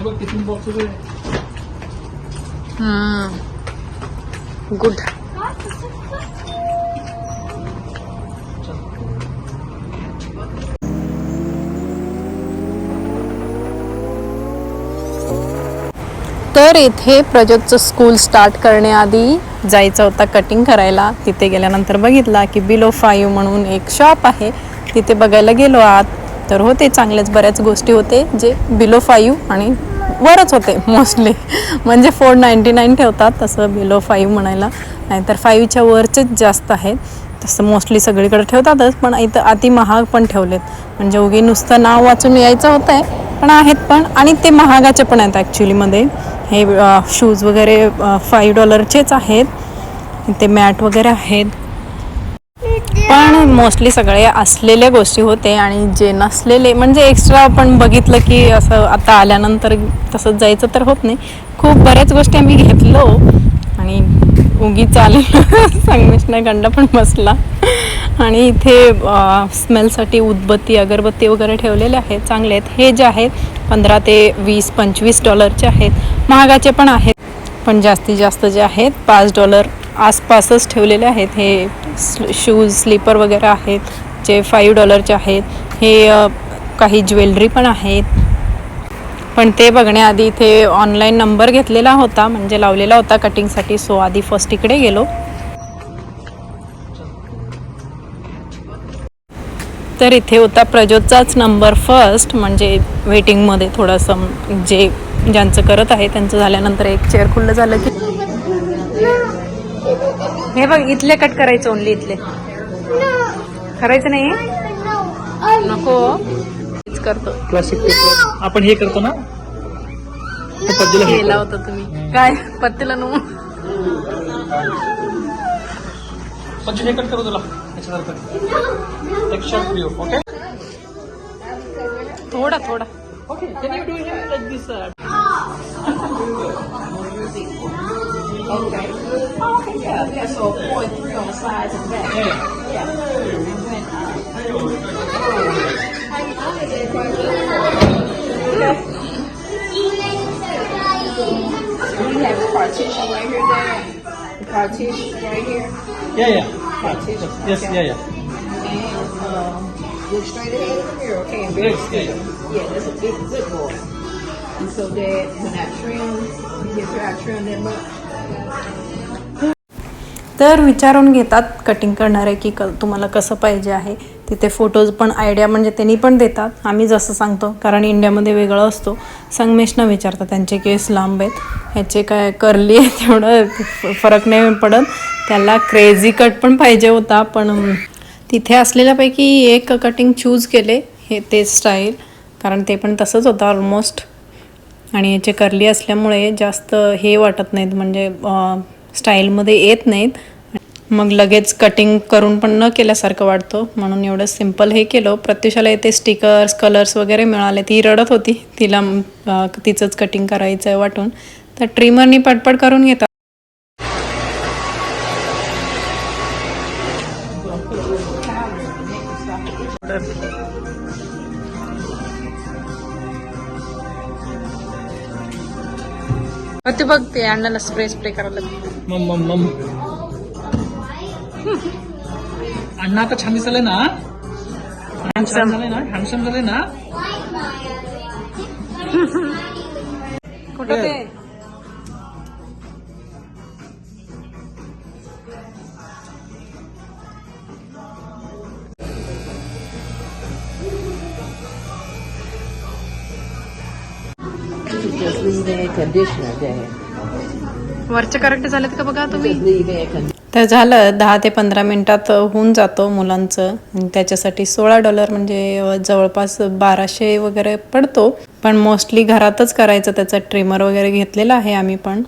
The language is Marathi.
बघ टिफिन बॉक्स गुड तर इथे प्रोजेक्टचं स्कूल स्टार्ट करण्याआधी जायचा होता कटिंग करायला. तिथे गेल्यानंतर बघितला की बिलो फाईव्ह म्हणून एक शॉप आहे. तिथे बघायला गेलो आत. तर होते चांगल्याच बऱ्याच गोष्टी होते जे बिलो फाईव्ह आणि वरच होते मोस्टली म्हणजे फोर नाईंटी नाईन ठेवतात तसं बिलो फाईव्ह म्हणायला. नाहीतर फाईव्हच्या वरचेच जास्त आहेत तसं मोस्टली सगळीकडे ठेवतातच पण इथं अति महाग पण ठेवलेत. म्हणजे उगी नुसतं नाव वाचून यायचं होतं आहे पण आहेत पण. आणि ते महागाचे पण आहेत ॲक्च्युलीमध्ये हे शूज वगैरे फाईव्ह डॉलरचेच आहेत. ते मॅट वगैरे आहेत. पण मोस्टली सगळे असलेल्या गोष्टी होते आणि जे नसलेले म्हणजे एक्स्ट्रा आपण बघितलं की असं आता आल्यानंतर तसंच जायचं तर होत नाही. खूप बऱ्याच गोष्टी आम्ही घेतलो आणि उगी चालेल संगमेशनाखंड पण बसला. आणि इथे स्मेलसाठी उदबत्ती अगरबत्ती वगैरे ठेवलेले आहेत चांगले आहेत. हे जे आहेत पंधरा ते वीस पंचवीस डॉलरचे आहेत. महागाचे पण आहेत. पण जास्तीत जास्त जे आहेत पाच डॉलर आसपासच ठेवलेले आहेत. हे शूज स्लीपर वगैरे आहेत जे फाईव्ह डॉलरचे आहेत. हे काही ज्वेलरी पण आहेत. पण ते बघण्याआधी इथे ऑनलाईन नंबर घेतलेला होता म्हणजे लावलेला होता कटिंगसाठी सो आधी फर्स्ट इकडे गेलो. तर इथे होता प्रज्योतचाच नंबर फर्स्ट म्हणजे वेटिंगमध्ये थोडंसं जे ज्यांचं करत आहे त्यांचं झाल्यानंतर एक चेअर खुल्लं झालं की हे बघ इथले कट करायचं ओनली इथले. करायचं नाही नको. करतो. क्लासिक पेपर आपण हे करतो ना? हे केला होता तुम्ही. काय? पत्तीला नो पद्दी हे कट करू तुला. याच्यासारखं. एक शॉर्ट व्हिडिओ ओके थोडा. थोडा okay can you do like this three on the sides and back. Yeah. we have a partition right here, The partition right here. Yeah, yeah. Partition. Yes, yeah, yeah. And um, look straight ahead from here, okay? And very yeah, yeah. yeah, that's a big good boy. And so, Dad, when I trim, you get to I trim that much. तर विचारून घेतात कटिंग करणारे की क तुम्हाला कसं पाहिजे आहे. तिथे फोटोज पण आयडिया म्हणजे त्यांनी पण देतात. आम्ही जसं सांगतो कारण इंडियामध्ये वेगळं असतो. संगमेशनं विचारतात त्यांचे केस लांब आहेत. ह्याचे काय करली आहे तेवढं फ- फरक नाही पडत. त्याला क्रेझी कट पण पाहिजे होता पण तिथे असलेल्यापैकी एक कटिंग चूज केले हे ते स्टाईल कारण ते पण तसंच होतं ऑलमोस्ट आणि याचे करली असल्यामुळे जास्त हे वाटत नाहीत. म्हणजे स्टाईलमध्ये येत नाहीत. मग लगेच कटिंग करून पण न केल्यासारखं वाटतं. म्हणून एवढं सिंपल हे केलं. प्रत्युषाला येते स्टिकर्स कलर्स वगैरे मिळाले. ती रडत होती. तिला तिचंच कटिंग करायचं आहे वाटून. तर ट्रिमरनी पटपट करून घेतात ते बघ ते अण्णाला स्प्रे स्प्रे करायला लागले. मम मम मम अण्णा आता छान दिसले ना छान Handsome. झाले ना हँडसम झाले ना कुठं ते वरचे करेक्ट झालेत का बघा तुम्ही. तर झालं दहा ते पंधरा मिनिटात होऊन जातो मुलांचं. आणि त्याच्यासाठी सोळा डॉलर म्हणजे जवळपास बाराशे वगैरे पडतो. पण मोस्टली घरातच करायचं त्याचा ट्रिमर वगैरे घेतलेला आहे आम्ही पण.